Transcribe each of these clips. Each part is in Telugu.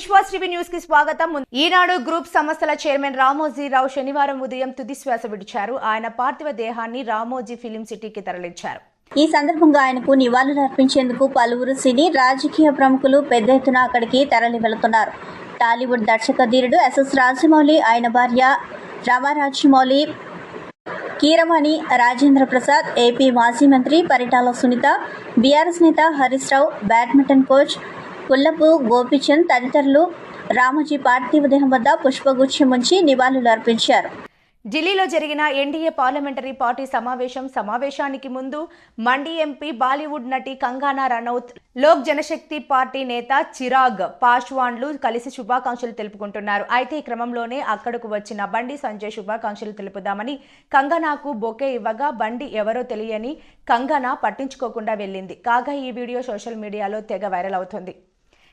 విశ్వాస్ టీవీ న్యూస్కి స్వాగతం. ఈనాడు గ్రూప్ సంస్థల చైర్మన్ రామోజీరావు శనివారం ఉదయం తుది శ్వాస విడిచారు. ఆయన పార్థివ దేహాన్ని రామోజీ ఫిలిం సిటీకి తరలించారు. ఈ సందర్భంగా ఆయనకు నివాళులు అర్పించేందుకు పలువురు సినీ రాజకీయ ప్రముఖులు పెద్ద ఎత్తున అక్కడికి తరలి వెళుతున్నారు. టాలీవుడ్ దర్శక ధీరుడు ఎస్ఎస్ రాజమౌళి ఆయన భార్య రామారాజమౌళి కీరవాణి రాజేంద్ర ప్రసాద్ ఏపీ మాజీ మంత్రి పరిటాల సునీత బీఆర్ఎస్ నేత హరీష్ రావు బ్యాడ్మింటన్ కోచ్ పుల్లపు గోపీచంద్ తదితరులు రామోజీ పార్థివ దేహం వద్ద పుష్పగుచ్చం ఉంచి నివాళులు అర్పించారు ఢిల్లీలో జరిగిన ఎన్డీఏ పార్లమెంటరీ పార్టీ సమావేశం సమావేశానికి ముందు మండి ఎంపీ బాలీవుడ్ నటి కంగానా రనౌత్ లోక్ జనశక్తి పార్టీ నేత చిరాగ్ పాశ్వాన్లు కలిసి శుభాకాంక్షలు తెలుపుకుంటున్నారు. అయితే ఈ క్రమంలోనే అక్కడకు వచ్చిన బండి సంజయ్ శుభాకాంక్షలు తెలుపుదామని కంగనాకు బొకే ఇవ్వగా బండి ఎవరో తెలియని కంగనా పట్టించుకోకుండా వెళ్ళింది. కాగా ఈ వీడియో సోషల్ మీడియాలో తెగ వైరల్ అవుతుంది.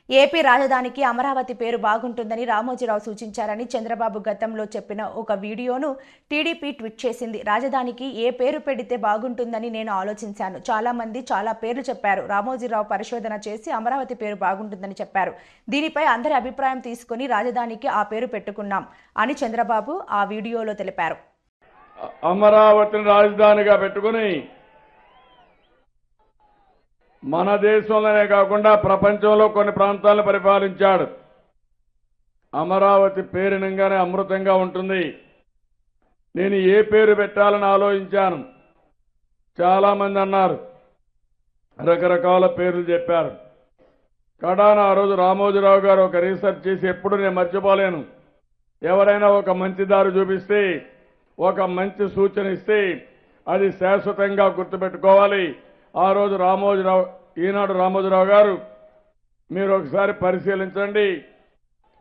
ఏపీ రాజధానికి అమరావతి పేరు బాగుంటుందని రామోజీరావు సూచించారని చంద్రబాబు గతంలో చెప్పిన ఒక వీడియోను టీడీపీ ట్వీట్ చేసింది. రాజధానికి ఏ పేరు పెడితే బాగుంటుందని నేను ఆలోచించాను. చాలామంది చాలా పేర్లు చెప్పారు. రామోజీరావు పరిశోధన చేసి అమరావతి పేరు బాగుంటుందని చెప్పారు. దీనిపై అందరి అభిప్రాయం తీసుకుని రాజధానికి ఆ పేరు పెట్టుకున్నాం అని చంద్రబాబు ఆ వీడియోలో తెలిపారు. అమరావతిని రాజధానిగా పెట్టుకుని మన దేశంలోనే కాకుండా ప్రపంచంలో కొన్ని ప్రాంతాలను పరిపాలించాడు. అమరావతి పేరినంగానే అమృతంగా ఉంటుంది. నేను ఏ పేరు పెట్టాలని ఆలోచించాను. చాలా మంది అన్నారు. రకరకాల పేర్లు చెప్పారు. కడాన ఆ రోజు రామోజీరావు గారు ఒక రీసెర్చ్ చేసి ఎప్పుడు నేను మర్చిపోలేను. ఎవరైనా ఒక మంచి దారి చూపిస్తే ఒక మంచి సూచన ఇస్తే అది శాశ్వతంగా గుర్తుపెట్టుకోవాలి. ఆ రోజు రామోజీరావు ఈనాడు రామోజీరావు గారు మీరు ఒకసారి పరిశీలించండి.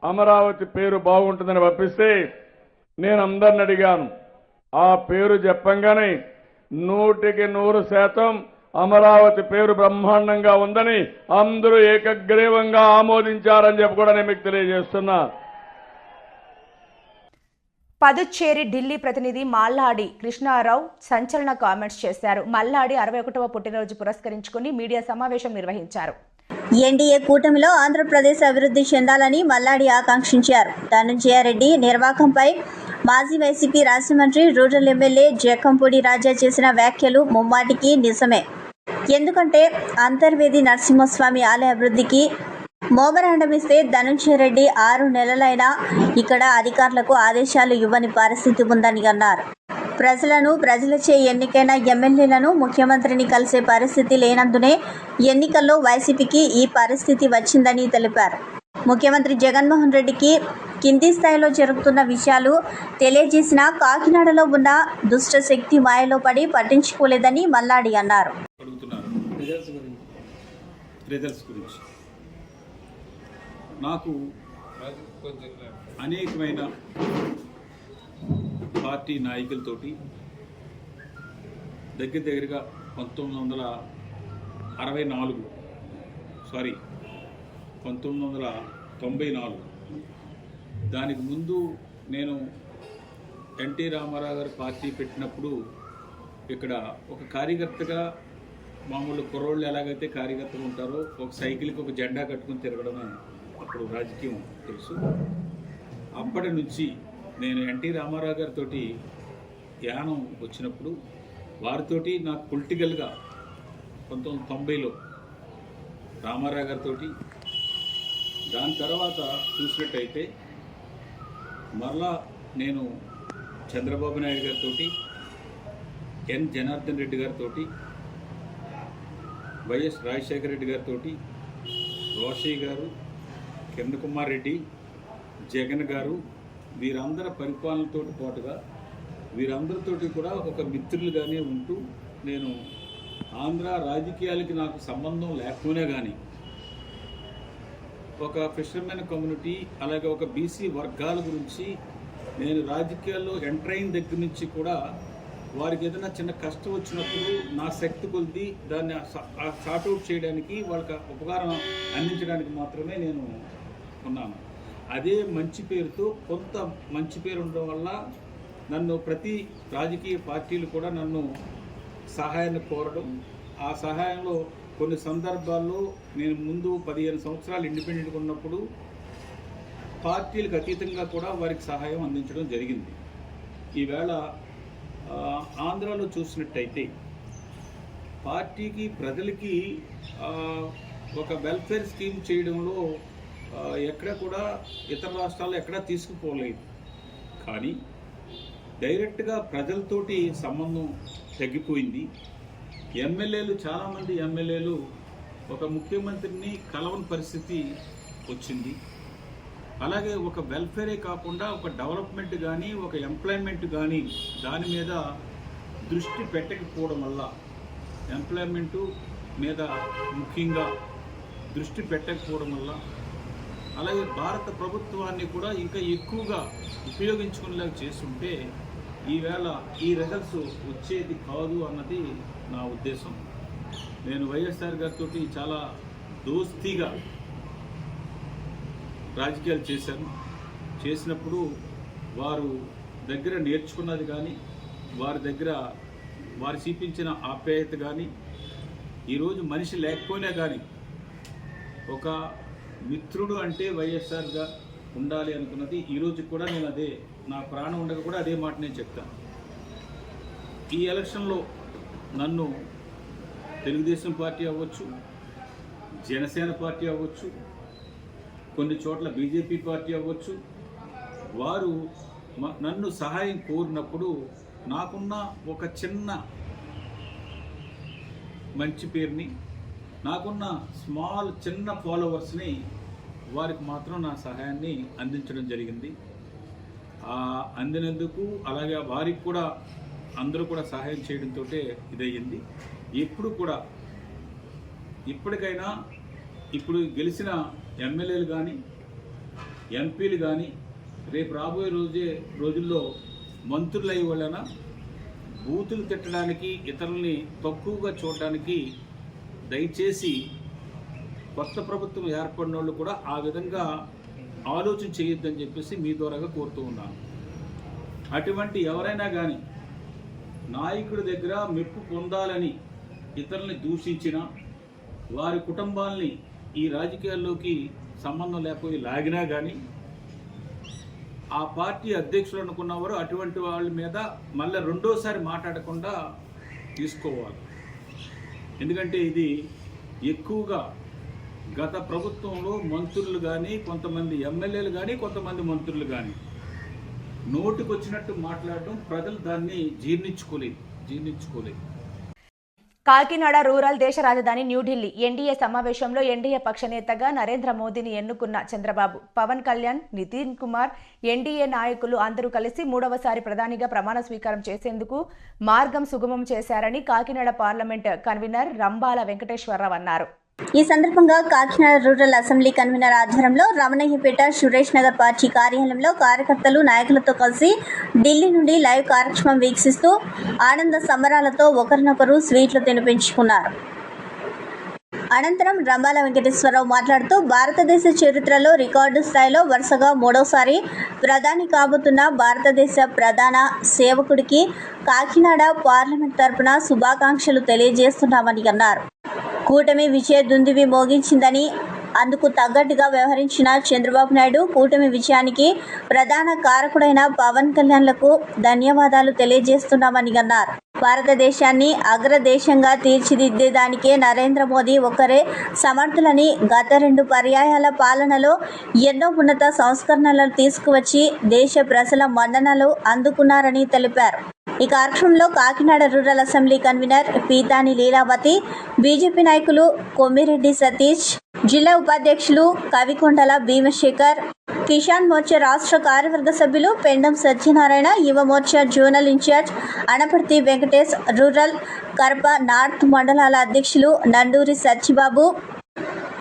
అమరావతి పేరు బాగుంటుందని పంపిస్తే నేను అందరిని అడిగాను. ఆ పేరు చెప్పంగానే నూటికి నూరు శాతం అమరావతి పేరు బ్రహ్మాండంగా ఉందని అందరూ ఏకగ్రీవంగా ఆమోదించారని చెప్పి కూడా నేను మీకు తెలియజేస్తున్నా. పదుచ్చేరి ఢిల్లీ ప్రతినిధి మల్లాడి కృష్ణారావు సంచలన కామెంట్స్ చేశారు. మల్లాడి అరవై ఒకటవ పుట్టినరోజు పురస్కరించుకుని మీడియా సమావేశం నిర్వహించారు. ఎన్డీఏ కూటమిలో ఆంధ్రప్రదేశ్ అభివృద్ధి చెందాలని మల్లాడి ఆకాంక్షించారు. ధనుంజయ రెడ్డి నిర్వాకంపై మాజీ వైసీపీ రాష్ట్ర మంత్రి రూరల్ ఎమ్మెల్యే జేకంపూడి రాజా చేసిన వ్యాఖ్యలు ముమ్మాటికి నిజమే. ఎందుకంటే అంతర్వేది నరసింహస్వామి ఆలయ అభివృద్ధికి మోమరాండమిస్తే ధనుంజయ రెడ్డి ఆరు నెలలైనా ఇక్కడ అధికారులకు ఆదేశాలు ఇవ్వని పరిస్థితి ఉందని అన్నారు. ప్రజలను ప్రజలచే ఎన్నికైన ఎమ్మెల్యేలను ముఖ్యమంత్రిని కలిసే పరిస్థితి లేనందునే ఎన్నికల్లో వైసీపీకి ఈ పరిస్థితి వచ్చిందని తెలిపారు. ముఖ్యమంత్రి జగన్మోహన్ రెడ్డికి కింది స్థాయిలో జరుగుతున్న విషయాలు తెలియజేసిన కాకినాడలో ఉన్న దుష్ట శక్తి మాయలో పడి పట్టించుకోలేదని మల్లాడి అన్నారు అడుగుతున్నారు రిజల్ట్స్ గురించి రిజల్ట్స్ గురించి నాకు అనేకమైన పార్టీ నాయకులతోటి దగ్గర దగ్గరగా పంతొమ్మిది వందల అరవై నాలుగు సారీ పంతొమ్మిది వందల తొంభై నాలుగు. దానికి ముందు నేను ఎన్టీ రామారావు గారు పార్టీ పెట్టినప్పుడు ఇక్కడ ఒక కార్యకర్తగా మామూలు కుర్రోళ్ళు ఎలాగైతే కార్యకర్తలు ఉంటారో ఒక సైకిల్కి ఒక జెండా కట్టుకుని తిరగడమే అప్పుడు రాజకీయం తెలుసు. అప్పటి నుంచి నేను ఎన్టీ రామారావు గారితో యానం వచ్చినప్పుడు వారితోటి నాకు పొలిటికల్గా పంతొమ్మిది తొంభైలో రామారావు గారితో దాని తర్వాత చూసినట్టయితే మరలా నేను చంద్రబాబు నాయుడు గారితో ఎన్ జనార్దన్ రెడ్డి గారితో వైఎస్ రాజశేఖర రెడ్డి గారితో రోషయ్య గారు కుమార్ రెడ్డి జగన్ గారు వీరందరి పరిపాలనతో పాటుగా వీరందరితోటి కూడా ఒక మిత్రులుగానే ఉంటూ నేను ఆంధ్ర రాజకీయాలకి నాకు సంబంధం లేకపోయినా కానీ ఒక ఫిషర్మెన్ కమ్యూనిటీ అలాగే ఒక బీసీ వర్గాల గురించి నేను రాజకీయాల్లో ఎంటర్ అయిన దగ్గర నుంచి కూడా వారికి ఏదైనా చిన్న కష్టం వచ్చినప్పుడు నా శక్తి కొద్ది దాన్ని షార్ట్అవుట్ చేయడానికి వాళ్ళకి ఉపకారం అందించడానికి మాత్రమే నేను ఉన్నాను అదే మంచి పేరుతో కొంత మంచి పేరు ఉండడం వల్ల నన్ను ప్రతి రాజకీయ పార్టీలు కూడా నన్ను సహాయాన్ని కోరడం. ఆ సహాయంలో కొన్ని సందర్భాల్లో నేను ముందు పదిహేను సంవత్సరాలు ఇండిపెండెంట్గా ఉన్నప్పుడు పార్టీలకు అతీతంగా కూడా వారికి సహాయం అందించడం జరిగింది. ఈవేళ ఆంధ్రాలో చూసినట్టయితే పార్టీకి ప్రజలకి ఒక వెల్ఫేర్ స్కీమ్ చేయడంలో ఎక్కడ కూడా ఇతర రాష్ట్రాల్లో ఎక్కడా తీసుకుపోలేదు. కానీ డైరెక్ట్గా ప్రజలతోటి సంబంధం తగ్గిపోయింది. ఎమ్మెల్యేలు చాలామంది ఎమ్మెల్యేలు ఒక ముఖ్యమంత్రిని కలవని పరిస్థితి వచ్చింది. అలాగే ఒక వెల్ఫేరే కాకుండా ఒక డెవలప్మెంట్ కానీ ఒక ఎంప్లాయ్మెంట్ కానీ దాని మీద దృష్టి పెట్టకపోవడం వల్ల ఎంప్లాయ్మెంటు మీద ముఖ్యంగా దృష్టి పెట్టకపోవడం వల్ల అలాగే భారత ప్రభుత్వాన్ని కూడా ఇంకా ఎక్కువగా ఉపయోగించుకునేలాగా చేస్తుంటే ఈవేళ ఈ రిజల్ట్స్ వచ్చేది కాదు అన్నది నా ఉద్దేశం. నేను వైఎస్ఆర్ గారితో చాలా దోస్తీగా రాజకీయాలు చేశాను. చేసినప్పుడు వారు దగ్గర నేర్చుకున్నది కానీ వారి దగ్గర వారు చూపించిన ఆప్యాయత కానీ ఈరోజు మనిషి లేకపోయినా కానీ ఒక మిత్రుడు అంటే వైఎస్ఆర్గా ఉండాలి అనుకున్నది ఈరోజు కూడా నేను అదే నా ప్రాణం ఉండక కూడా అదే మాట నేను చెప్తాను. ఈ ఎలక్షన్లో నన్ను తెలుగుదేశం పార్టీ అవ్వచ్చు జనసేన పార్టీ అవ్వచ్చు కొన్ని చోట్ల బీజేపీ పార్టీ అవ్వచ్చు వారు నన్ను సహాయం కోరినప్పుడు నాకున్న ఒక చిన్న మంచి పేరుని నాకున్న స్మాల్ చిన్న ఫాలోవర్స్ని వారికి మాత్రం నా సహాయాన్ని అందించడం జరిగింది. అందినందుకు అలాగే వారికి కూడా అందరూ కూడా సహాయం చేయడంతో ఇదయ్యింది. ఎప్పుడు కూడా ఇప్పటికైనా ఇప్పుడు గెలిచిన ఎమ్మెల్యేలు కానీ ఎంపీలు కానీ రేపు రాబోయే రోజే రోజుల్లో మంత్రులు అయ్యి వాళ్ళైనా బూతులు తిట్టడానికి ఇతరుల్ని తక్కువగా చూడడానికి దయచేసి కొత్త ప్రభుత్వం ఏర్పడిన వాళ్ళు కూడా ఆ విధంగా ఆలోచన చేయొద్దని చెప్పేసి మీ ద్వారాగా కోరుతూ ఉన్నాను. అటువంటి ఎవరైనా కానీ నాయకుడి దగ్గర మెప్పు పొందాలని ఇతరుల్ని దూషించిన వారి కుటుంబాల్ని ఈ రాజకీయాల్లోకి సంబంధం లేకపోయి లాగినా కానీ ఆ పార్టీ అధ్యక్షులు అనుకున్నవారు అటువంటి వాళ్ళ మీద మళ్ళీ రెండోసారి మాట్లాడకుండా తీసుకోవాలి. ఎందుకంటే ఇది ఎక్కువగా గత ప్రభుత్వంలో మంత్రులు కానీ కొంతమంది ఎమ్మెల్యేలు కానీ కొంతమంది మంత్రులు కానీ నోటికొచ్చినట్టు మాట్లాడడం ప్రజలు దాన్ని జీర్ణించుకోలేదు జీర్ణించుకోలేదు. కాకినాడ రూరల్ దేశ రాజధాని న్యూఢిల్లీ. ఎన్డీఏ సమావేశంలో ఎన్డీఏ పక్ష నేతగా నరేంద్ర మోదీని ఎన్నుకున్న చంద్రబాబు పవన్ కళ్యాణ్ నితిన్ కుమార్ ఎన్డీఏ నాయకులు అందరూ కలిసి మూడవసారి ప్రధానిగా ప్రమాణ స్వీకారం చేసేందుకు మార్గం సుగమం చేశారని కాకినాడ పార్లమెంట్ కన్వీనర్ రంబాల వెంకటేశ్వరరావు అన్నారు. ఈ సందర్భంగా కాకినాడ రూరల్ అసెంబ్లీ కన్వీనర్ ఆధ్వర్యంలో రమణయ్యపేట సురేష్ నగర్ పార్టీ కార్యాలయంలో కార్యకర్తలు నాయకులతో కలిసి ఢిల్లీ నుండి లైవ్ కార్యక్రమం వీక్షిస్తూ ఆనంద సంబరాలతో ఒకరినొకరు స్వీట్లు తినిపించుకున్నారు. అనంతరం రంబాల వెంకటేశ్వరరావు మాట్లాడుతూ భారతదేశ చరిత్రలో రికార్డు స్థాయిలో వరుసగా మూడోసారి ప్రధాని కాబోతున్న భారతదేశ ప్రధాన సేవకుడికి కాకినాడ పార్లమెంట్ తరపున శుభాకాంక్షలు తెలియజేస్తున్నామని అన్నారు. కూటమి విజయ దుందువి మోగించిందని అందుకు తగ్గట్టుగా వ్యవహరించిన చంద్రబాబు నాయుడు కూటమి విజయానికి ప్రధాన కారకుడైన పవన్ కళ్యాణ్లకు ధన్యవాదాలు తెలియజేస్తున్నామని అన్నారు. భారతదేశాన్ని అగ్రదేశంగా తీర్చిదిద్దేదానికే నరేంద్ర మోదీ ఒక్కరే సమర్థులని గత రెండు పర్యాయాల పాలనలో ఎన్నో ఉన్నత సంస్కరణలు తీసుకువచ్చి దేశ ప్రజల మన్ననలు అందుకున్నారని తెలిపారు. ఈ కార్యక్రమంలో Kakinada rural assembly convener Peethani Leelavathi BJP నాయకులు కొమ్మిరెడ్డి సతీష్ జిల్లా ఉపాధ్యక్షులు కవికొండల భీమశేఖర్ కిషాన్ మోర్చా రాష్ట్ర కార్యవర్గ సభ్యులు Pendam Satyanarayana Yuva Morcha zonal incharge Anaparthi Venkatesh rural Karapa north మండలాల అధ్యక్షులు నండూరి సచ్చిబాబు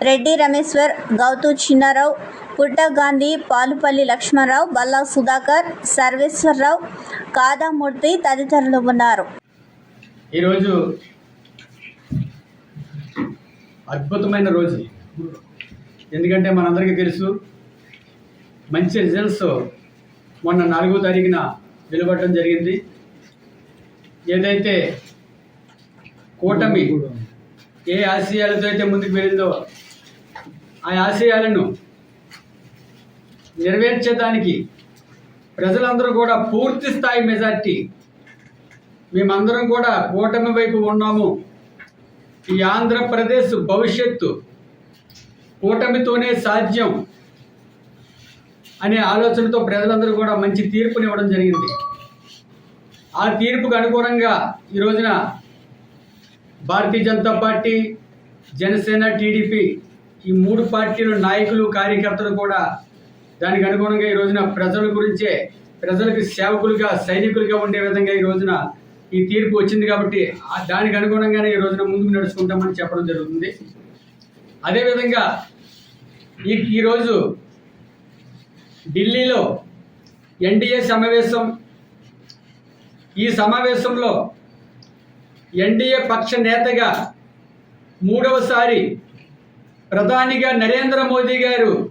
రెడ్డి రమేశ్వర్ గౌతు చిన్నారావు పుట్టగాంధీ పాలుపల్లి లక్ష్మణరావు బల్లా సుధాకర్ సర్వేశ్వరరావు కాదామూర్తి తదితరులు ఉన్నారు. ఈరోజు అద్భుతమైన రోజు. ఎందుకంటే మనందరికీ తెలుసు మంచి రిజల్ట్స్ మొన్న నాలుగో తారీఖున వెలువడటం జరిగింది. ఏదైతే కూటమి ఏ ఆశయాలతో అయితే ముందుకు వెళ్ళిందో ఆ ఆశయాలను నెరవేర్చేదానికి ప్రజలందరూ కూడా పూర్తి స్థాయి మెజార్టీ. మేమందరం కూడా కూటమి వైపు ఉన్నాము. ఈ ఆంధ్రప్రదేశ్ భవిష్యత్తు కూటమితోనే సాధ్యం అనే ఆలోచనతో ప్రజలందరూ కూడా మంచి తీర్పునివ్వడం జరిగింది. ఆ తీర్పుకు అనుగుణంగా ఈ రోజున భారతీయ జనతా పార్టీ జనసేన టీడీపీ ఈ మూడు పార్టీల నాయకులు కార్యకర్తలు కూడా దానికి అనుగుణంగా ఈ రోజున ప్రజల గురించే ప్రజలకు సేవకులుగా సైనికులుగా ఉండే విధంగా ఈ రోజున ఈ తీర్పు వచ్చింది కాబట్టి దానికి అనుగుణంగానే ఈ రోజున ముందుకు నడుచుకుంటామని చెప్పడం జరుగుతుంది. అదేవిధంగా ఈ ఈరోజు ఢిల్లీలో ఎన్డీఏ సమావేశం ఈ సమావేశంలో ఎన్డీఏ పక్ష నేతగా మూడవసారి ప్రధానిగా నరేంద్ర మోదీ గారు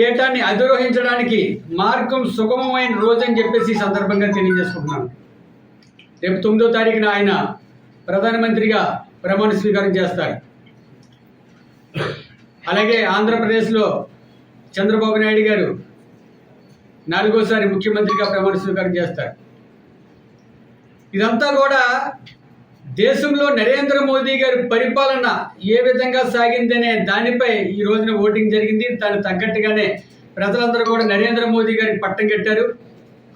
పీఠాన్ని అధిరోహించడానికి మార్గం సుగమమైన రోజు అని చెప్పేసి ఈ సందర్భంగా తెలియజేసుకుంటున్నాను. రేపు తొమ్మిదో తారీఖున ఆయన ప్రధానమంత్రిగా ప్రమాణ స్వీకారం చేస్తారు. అలాగే ఆంధ్రప్రదేశ్లో చంద్రబాబు నాయుడు గారు నాలుగోసారి ముఖ్యమంత్రిగా ప్రమాణ స్వీకారం చేస్తారు. ఇదంతా కూడా దేశంలో నరేంద్ర మోదీ గారి పరిపాలన ఏ విధంగా సాగిందనే దానిపై ఈ రోజున ఓటింగ్ జరిగింది. దానికి తగ్గట్టుగానే ప్రజలందరూ కూడా నరేంద్ర మోదీ గారికి పట్టం కట్టారు.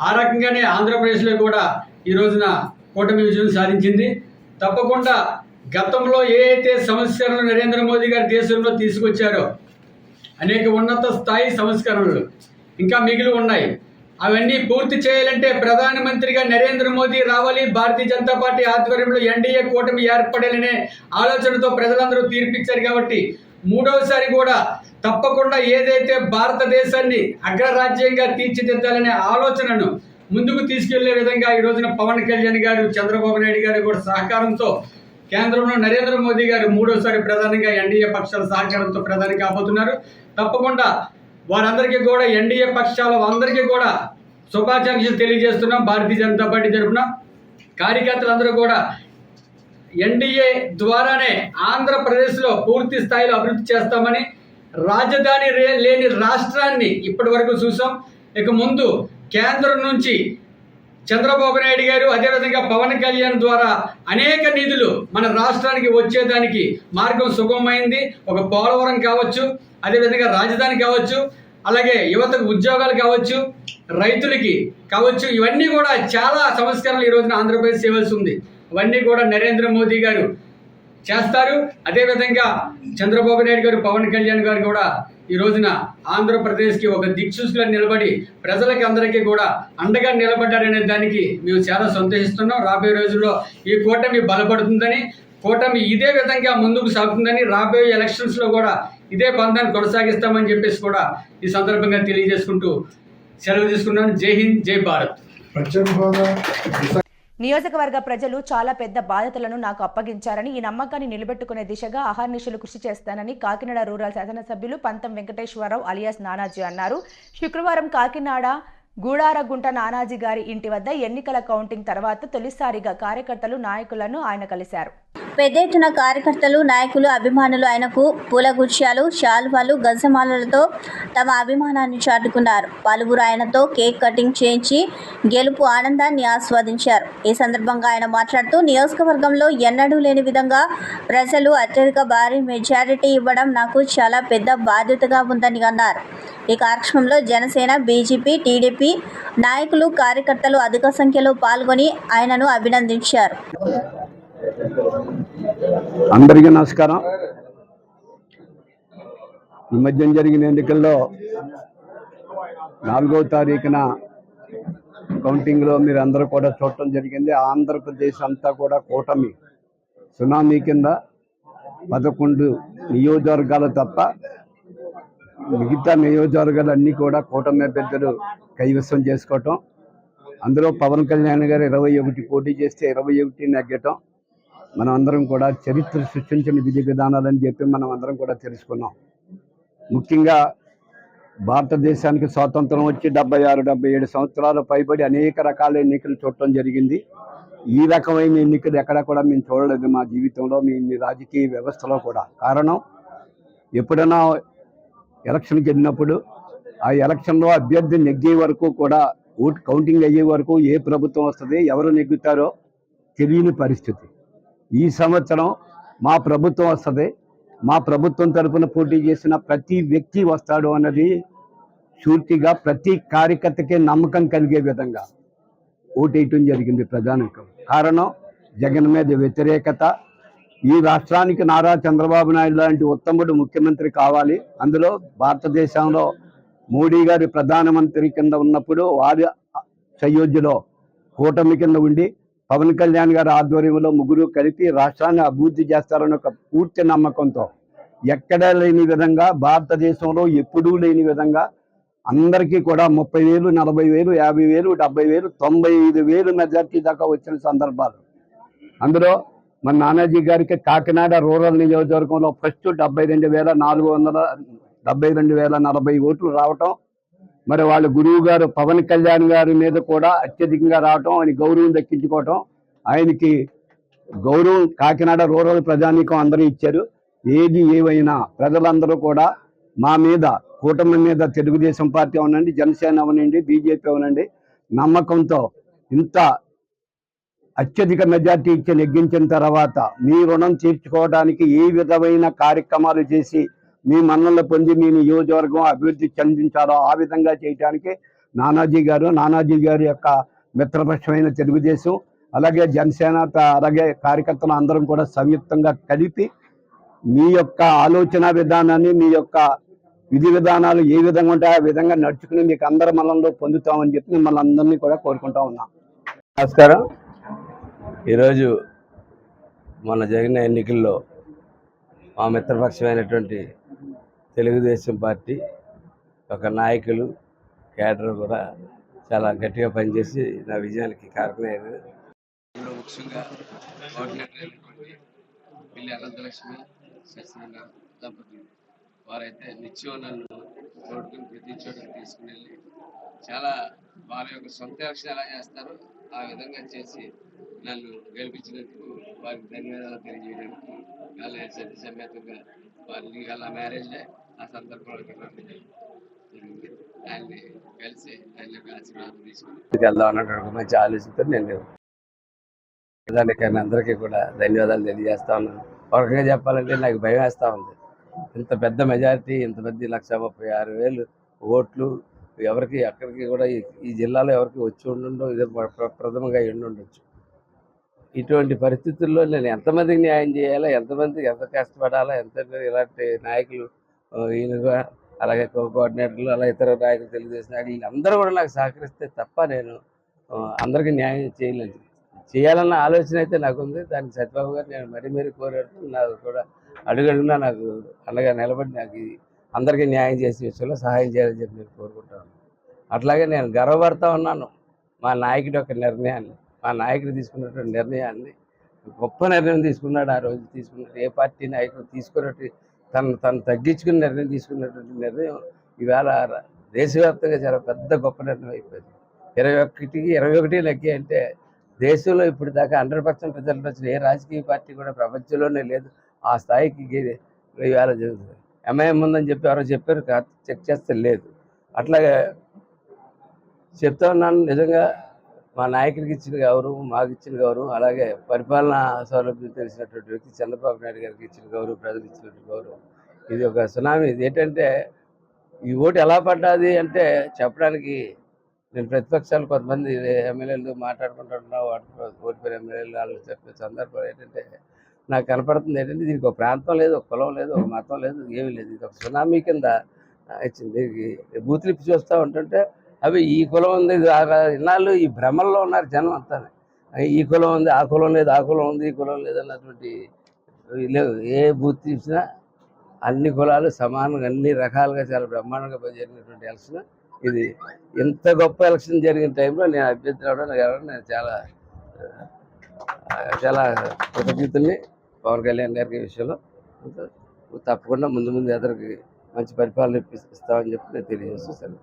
ఆ రకంగానే ఆంధ్రప్రదేశ్లో కూడా ఈ రోజున కూటమి విజయం సాధించింది. తప్పకుండా గతంలో ఏ అయితే సంస్కరణలు నరేంద్ర మోదీ గారు దేశంలో తీసుకొచ్చారో అనేక ఉన్నత స్థాయి సంస్కరణలు ఇంకా మిగిలి ఉన్నాయి. అవన్నీ పూర్తి చేయాలంటే ప్రధానమంత్రిగా నరేంద్ర మోదీ రావాలి. భారతీయ జనతా పార్టీ ఆధ్వర్యంలో ఎన్డీఏ కూటమి ఏర్పడాలనే ఆలోచనతో ప్రజలందరూ తీర్పిచ్చారు కాబట్టి మూడవసారి కూడా తప్పకుండా ఏదైతే భారతదేశాన్ని అగ్రరాజ్యంగా తీర్చిదిద్దాలనే ఆలోచనను ముందుకు తీసుకెళ్ళే విధంగా ఈ రోజున పవన్ కళ్యాణ్ గారు చంద్రబాబు నాయుడు గారు కూడా సహకారంతో కేంద్రంలో నరేంద్ర మోదీ గారు మూడోసారి ప్రధానిగా ఎన్డీఏ పక్షాల సహకారంతో ప్రధాని కాబోతున్నారు. తప్పకుండా వారందరికీ కూడా ఎన్డీఏ పక్షాల అందరికీ కూడా శుభాకాంక్షలు తెలియజేస్తున్నాం. భారతీయ జనతా పార్టీ తరఫున కార్యకర్తలందరూ కూడా ఎన్డీఏ ద్వారానే ఆంధ్రప్రదేశ్లో పూర్తి స్థాయిలో అభివృద్ధి చేస్తామని రాజధాని లేని రాష్ట్రాన్ని ఇప్పటి వరకు చూసాం. ఇక ముందు కేంద్రం నుంచి చంద్రబాబు నాయుడు గారు అదేవిధంగా పవన్ కళ్యాణ్ ద్వారా అనేక నిధులు మన రాష్ట్రానికి వచ్చేదానికి మార్గం సుగమమైంది. ఒక పోలవరం కావచ్చు అదేవిధంగా రాజధాని కావచ్చు అలాగే యువతకు ఉద్యోగాలు కావచ్చు రైతులకి కావచ్చు ఇవన్నీ కూడా చాలా సంస్కరణలు ఈ రోజున ఆంధ్రప్రదేశ్ చేయవలసి ఉంది. అవన్నీ కూడా నరేంద్ర మోదీ గారు చేస్తారు. అదేవిధంగా చంద్రబాబు నాయుడు గారు పవన్ కళ్యాణ్ గారు కూడా ఈ రోజున ఆంధ్రప్రదేశ్కి ఒక దిక్సూసుగా నిలబడి ప్రజలకి అందరికీ కూడా అండగా నిలబడ్డారనే దానికి మేము చాలా సంతోషిస్తున్నాం. రాబోయే రోజుల్లో ఈ కూటమి బలపడుతుందని కూటమి ఇదే విధంగా ముందుకు సాగుతుందని రాబోయే ఎలక్షన్స్లో కూడా ఇదే బంధాన్ని కొనసాగిస్తామని చెప్పేసి కూడా ఈ సందర్భంగా తెలియజేసుకుంటూ సెలవు తీసుకున్నాను. జై హింద్ జై భారత్. నియోజకవర్గ ప్రజలు చాలా పెద్ద బాధ్యతలను నాకు అప్పగించారని ఈ నమ్మకాన్ని నిలబెట్టుకునే దిశగా అహర్నిశలు కృషి చేస్తానని కాకినాడ రూరల్ శాసనసభ్యులు పంతం వెంకటేశ్వరరావు అలియాస్ నానాజీ అన్నారు. శుక్రవారం కాకినాడ గూడారగుంట నానాజీ గారి ఇంటి వద్ద ఎన్నికల కౌంటింగ్ తర్వాత తొలిసారిగా కార్యకర్తలు నాయకులను ఆయన కలిశారు. పెద్ద ఎత్తున కార్యకర్తలు నాయకులు అభిమానులు ఆయనకు పూలగుచ్చాలు శాల్వాలు గజమాలలతో తమ అభిమానాన్ని చాటుకున్నారు. పలువురు ఆయనతో కేక్ కటింగ్ చేయించి గెలుపు ఆనందాన్ని ఆస్వాదించారు. ఈ సందర్భంగా ఆయన మాట్లాడుతూ నియోజకవర్గంలో ఎన్నడూ లేని విధంగా ప్రజలు అత్యధిక భారీ మెజారిటీ ఇవ్వడం నాకు చాలా పెద్ద బాధ్యతగా ఉందని అన్నారు. ఈ కార్యక్రమంలో జనసేన బీజేపీ టీడీపీ నాయకులు కార్యకర్తలు అధిక సంఖ్యలో పాల్గొని ఆయనను అభినందించారు. అందరికీ నమస్కారం. ఈ మధ్య జరిగిన ఎన్నికల్లో నాలుగో తారీఖున కౌంటింగ్లో మీరు అందరూ కూడా చూడటం జరిగింది. ఆంధ్రప్రదేశ్ అంతా కూడా కూటమి సునామీ కింద పదకొండు నియోజకవర్గాలు తప్ప మిగతా నియోజకవర్గాలు అన్నీ కూడా కూటమి అభ్యర్థులు కైవసం చేసుకోవటం. అందులో పవన్ కళ్యాణ్ గారు ఇరవై ఒకటి పోటీ చేస్తే ఇరవై ఒకటి నెగ్గటం. మనం అందరం కూడా చరిత్ర సృష్టించిన విధి విధానాలని చెప్పి మనం అందరం కూడా తెలుసుకున్నాం. ముఖ్యంగా భారతదేశానికి స్వాతంత్రం వచ్చి డెబ్బై ఆరు డెబ్బై ఏడు సంవత్సరాలు పైబడి అనేక రకాల ఎన్నికలు చూడటం జరిగింది. ఈ రకమైన ఎన్నికలు ఎక్కడ కూడా మేము చూడలేదు మా జీవితంలో మీ మీ రాజకీయ వ్యవస్థలో కూడా. కారణం ఎప్పుడైనా ఎలక్షన్కి వెళ్ళినప్పుడు ఆ ఎలక్షన్లో అభ్యర్థి నెగ్గే వరకు కూడా ఓటు కౌంటింగ్ అయ్యే వరకు ఏ ప్రభుత్వం వస్తుంది ఎవరు నెగ్గుతారో తెలియని పరిస్థితి. ఈ సంవత్సరం మా ప్రభుత్వం వస్తుంది. మా ప్రభుత్వం తరపున పోటీ చేసిన ప్రతి వ్యక్తి వస్తాడు అన్నది పూర్తిగా ప్రతి కార్యకర్తకే నమ్మకం కలిగే విధంగా ఓటేయటం జరిగింది ప్రధానంగా కారణం జగన్ మీద వ్యతిరేకత. ఈ రాష్ట్రానికి నారా చంద్రబాబు నాయుడు లాంటి ఉత్తముడు ముఖ్యమంత్రి కావాలి. అందులో భారతదేశంలో మోడీ గారి ప్రధానమంత్రి కింద ఉన్నప్పుడు వారి సయోధ్యలో కూటమి కింద ఉండి పవన్ కళ్యాణ్ గారి ఆధ్వర్యంలో ముగ్గురు కలిపి రాష్ట్రాన్ని అభివృద్ధి చేస్తారన్న ఒక పూర్తి నమ్మకంతో ఎక్కడా లేని విధంగా భారతదేశంలో ఎప్పుడూ లేని విధంగా అందరికీ కూడా ముప్పై వేలు నలభై వేలు యాభై వేలు డెబ్బై వేలు తొంభై ఐదు వేలు మెజార్టీ దాకా వచ్చిన సందర్భాలు. అందులో మన నానాజీ గారికి కాకినాడ రూరల్ నియోజకవర్గంలో ఫస్ట్ డెబ్బై రెండు వేల నాలుగు వందల డెబ్బై రెండు వేల నలభై ఓట్లు రావటం మరి వాళ్ళ గురువు గారు పవన్ కళ్యాణ్ గారి మీద కూడా అత్యధికంగా రావటం ఆయన గౌరవం దక్కించుకోవటం ఆయనకి గౌరవం కాకినాడ రూరల్ ప్రజానీకం అందరూ ఇచ్చారు. ఏది ఏవైనా ప్రజలందరూ కూడా మా మీద కూటమి మీద తెలుగుదేశం పార్టీ అవనండి జనసేన అవనండి బీజేపీ అవనండి నమ్మకంతో ఇంత అత్యధిక మెజార్టీ ఇచ్చి నెగ్గించిన తర్వాత మీ రుణం తీర్చుకోవడానికి ఏ విధమైన కార్యక్రమాలు చేసి మీ మన్నలు పొంది మీ నియోజకవర్గం అభివృద్ధి చెందించాలో ఆ విధంగా చేయడానికి నానాజీ గారు నానాజీ గారి యొక్క మిత్రపక్షమైన తెలుగుదేశం అలాగే జనసేన త- అలాగే కార్యకర్తలు అందరం కూడా సంయుక్తంగా కలిపి మీ యొక్క ఆలోచన విధానాన్ని మీ యొక్క విధి విధానాలు ఏ విధంగా ఉంటాయో ఆ విధంగా నడుచుకుని మీకు అందరి మనంలో పొందుతామని చెప్పి మిమ్మల్ని అందరినీ కూడా కోరుకుంటా ఉన్నాం. నమస్కారం. ఈరోజు మన జరిగిన ఎన్నికల్లో మా మిత్రపక్షమైనటువంటి తెలుగుదేశం పార్టీ ఒక నాయకులు కేడర్ కూడా చాలా గట్టిగా పనిచేసి నా విజయానికి కారణమైనది ఇందులో ముఖ్యంగా కోఆర్డినేటర్ అయినటువంటి పిల్లి అనంతలక్ష్మి శశిన దంపతులు వారైతే నిత్యం నన్ను తోడుకుని ప్రతి చోటుకు తీసుకుని వెళ్ళి చాలా వారి యొక్క సొంత రక్షణ ఎలా చేస్తారో ఆ విధంగా చేసి నన్ను గెలిపించినందుకు వారికి ధన్యవాదాలు తెలియజేయడానికి. వాళ్ళ సత్య సమేతంగా వారిని అలా మ్యారేజ్ డే ఆ సందర్భంలో ఆయన్ని కలిసి ఆయన ఆశీర్వాదం తీసుకుని వెళ్దాం అన్నటువంటి మంచి ఆలోచనతో నేను దానికి అందరికీ కూడా ధన్యవాదాలు తెలియజేస్తా ఉన్నాను. ఒక చెప్పాలంటే నాకు భయం వేస్తూ ఉంది. ఇంత పెద్ద మెజారిటీ ఇంత పెద్ద లక్ష ముప్పై ఆరు వేలు ఓట్లు ఎవరికి ఎక్కడికి కూడా ఈ- జిల్లాలో ఎవరికి వచ్చి ఉండుండో ఇది ప్ర- ప్రథమంగా ఎండు ఉండొచ్చు ఇటువంటి పరిస్థితుల్లో నేను ఎంతమందికి న్యాయం చేయాలా ఎంతమందికి ఎంత కష్టపడాలా ఎంత ఇలాంటి నాయకులు ఈయనగా అలాగే కో కోఆర్డినేటర్లు అలా ఇతర నాయకులు తెలుగుదేశం నాయకులు అందరూ కూడా నాకు సహకరిస్తే తప్ప నేను అందరికీ న్యాయం చేయలేదు. చేయాలన్న ఆలోచన అయితే నాకు ఉంది దానికి సత్యబాబు గారు నేను మరీ మరీ కోరాడు నాకు కూడా అడుగడుగునా నాకు అండగా నిలబడి నాకు అందరికీ న్యాయం చేసే విషయంలో సహాయం చేయాలని చెప్పి నేను కోరుకుంటాను అట్లాగే నేను గర్వపడతా ఉన్నాను. మా నాయకుడి యొక్క నిర్ణయాన్ని మా నాయకుడు తీసుకున్నటువంటి నిర్ణయాన్ని గొప్ప నిర్ణయం తీసుకున్నాడు ఆ రోజు తీసుకున్నాడు ఏ పార్టీ నాయకుడు తీసుకున్నట్టు తను తను తగ్గించుకుని నిర్ణయం తీసుకున్నటువంటి నిర్ణయం ఈవేళ దేశవ్యాప్తంగా చాలా పెద్ద గొప్ప నిర్ణయం అయిపోయింది. ఇరవై ఒకటికి ఇరవై ఒకటి లెక్కి అంటే దేశంలో ఇప్పుడు దాకా హండ్రెడ్ పర్సెంట్ రిజల్ట్ వచ్చిన ఏ రాజకీయ పార్టీ కూడా ప్రపంచంలోనే లేదు. ఆ స్థాయికి ఈవేళ జరుగుతుంది ఎంఐఎం ఉందని చెప్పి ఎవరో చెప్పారు చెక్ చేస్తే లేదు. అట్లాగే చెప్తా ఉన్నాను నిజంగా మా నాయకుడికి ఇచ్చిన గౌరవం మాకు ఇచ్చిన గౌరవం అలాగే పరిపాలనా సౌలభ్యం తెలిసినటువంటి వ్యక్తి చంద్రబాబు నాయుడు గారికి ఇచ్చిన గౌరవం ప్రజలు ఇచ్చినటువంటి గౌరవం. ఇది ఒక సునామీ. ఇది ఏంటంటే ఈ ఓటు ఎలా పడ్డాది అంటే చెప్పడానికి నేను ప్రతిపక్షాలు కొంతమంది ఎమ్మెల్యేలు మాట్లాడుకుంటున్నా ఓడిపోయిన ఎమ్మెల్యేలు వాళ్ళు చెప్పే సందర్భం ఏంటంటే నాకు కనపడుతుంది ఏంటంటే దీనికి ఒక ప్రాంతం లేదు ఒక కులం లేదు ఒక మతం లేదు ఏమీ లేదు. ఇది ఒక సునామీ కింద ఇచ్చింది. దీనికి బూతులు ఇప్పి చూస్తూ ఉంటుంటే అవి ఈ కులం ఉంది ఇన్నాళ్ళు ఈ భ్రమల్లో ఉన్నారు జనం అంతా. ఈ కులం ఉంది ఆ కులం లేదు ఆ కులం ఉంది ఈ కులం లేదు అన్నటువంటి లేవు ఏ బూత్ తీసినా అన్ని కులాలు సమానంగా అన్ని రకాలుగా చాలా బ్రహ్మాండంగా జరిగినటువంటి ఎలక్షన్ ఇది. ఇంత గొప్ప ఎలక్షన్ జరిగిన టైంలో నేను అభ్యర్థి అవడం నేను చాలా చాలా కృతజ్ఞతల్ని పవన్ కళ్యాణ్ గారికి విషయంలో. తప్పకుండా ముందు ముందు ఎదరికి మంచి పరిపాలన ఇప్పిస్తామని చెప్పి నేను తెలియజేస్తూ సెలవు